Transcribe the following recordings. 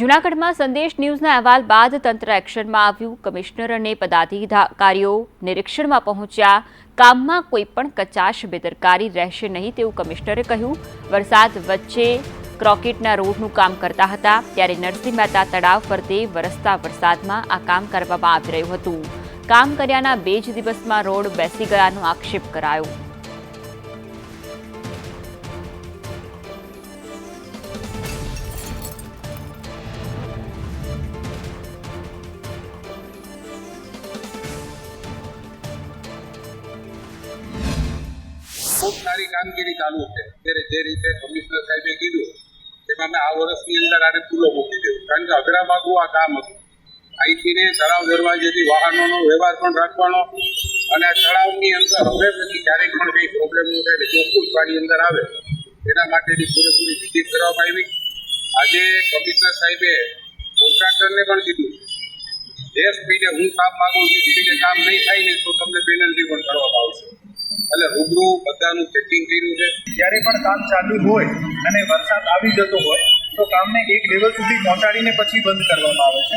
જૂનાગઢમાં સંદેશ ન્યૂઝના અહેવાલ બાદ તંત્ર એક્શનમાં આવ્યું. કમિશનર અને પદાધિકારીઓ નિરીક્ષણમાં પહોંચ્યા. કામમાં કોઈ પણ કચાશ બેદરકારી રહેશે નહીં તેવું કમિશનરે કહ્યું. વરસાદ વચ્ચે ક્રોકેટના રોડનું કામ કરતા હતા. ત્યારે નરસિંહ મહેતા તળાવ ફરતે વરસતા વરસાદમાં આ કામ કરવામાં આવી રહ્યું હતું. કામ કર્યાના બે જ દિવસમાં રોડ બેસી ગયાનો આક્ષેપ કરાયો. ખૂબ સારી કામગીરી ચાલુ છે. અત્યારે જે રીતે કમિશનર સાહેબે કીધું તેમાં મેં આ વર્ષની અંદર આને ખુલ્લો મૂકી દેવું કારણ કે અઘરામાગું આ કામ હતું. અહીંથી તળાવ દરવાજેથી વાહનોનો વ્યવહાર પણ રાખવાનો અને આ તળાવની અંદર હવે પછી ક્યારેક પણ કંઈ પ્રોબ્લેમ ન થાય ચોખ્ખું પાણી અંદર આવે, એના માટેની પૂરેપૂરી વિઝિટ કરવામાં આવી. આજે કમિશનર સાહેબે કોન્ટ્રાક્ટરને પણ કીધું જે સ્પીડે હું કામ માગું છું. સ્પીડે કામ નહીં થાય ને તો તમને પેનલ્ટી પણ કરવામાં આવશે. એટલે રૂબરૂ બધાનું ચેકિંગ કર્યું છે. જ્યારે પણ કામ ચાલુ હોય અને વરસાદ આવી જતો હોય, તો કામને એક લેવલ સુધી પહોંચાડીને પછી બંધ કરવામાં આવે છે.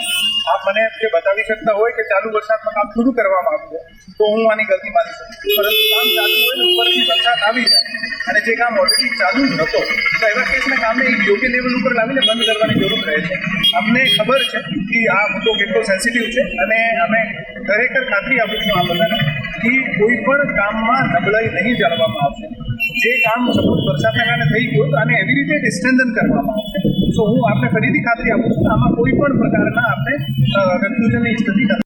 આપ મને જે બતાવી શકતા હોય કે ચાલુ વરસાદમાં કામ શરૂ કરવામાં આવ્યું તો હું આની ગલતી માની શકું પરંતુ કામ ચાલુ હોય ઉપરથી વરસાદ આવી જાય અને જે કામ ઓલરેડી ચાલુ જ હતો, તો એવા કેસમાં કામને એક યોગ્ય લેવલ ઉપર લાવીને બંધ કરવાની જરૂર રહે છે. અમને ખબર છે કે આ મુદ્દો કેટલો સેન્સિટિવ છે અને અમે ખરેખર ખાતરી આપીશું આ બધાને. કે કોઈ પણ કામમાં નબળાઈ નહીં જાળવવામાં આવશે. જે કામ સપોઝ વરસાદના કારણે થઈ ગયું તો આને એવી રીતે જ કરવામાં આવશે. સો હું આપને ફરીથી ખાતરી આપું છું આમાં કોઈ પણ પ્રકારના આપણે કન્ફ્યુઝનની સ્થિતિ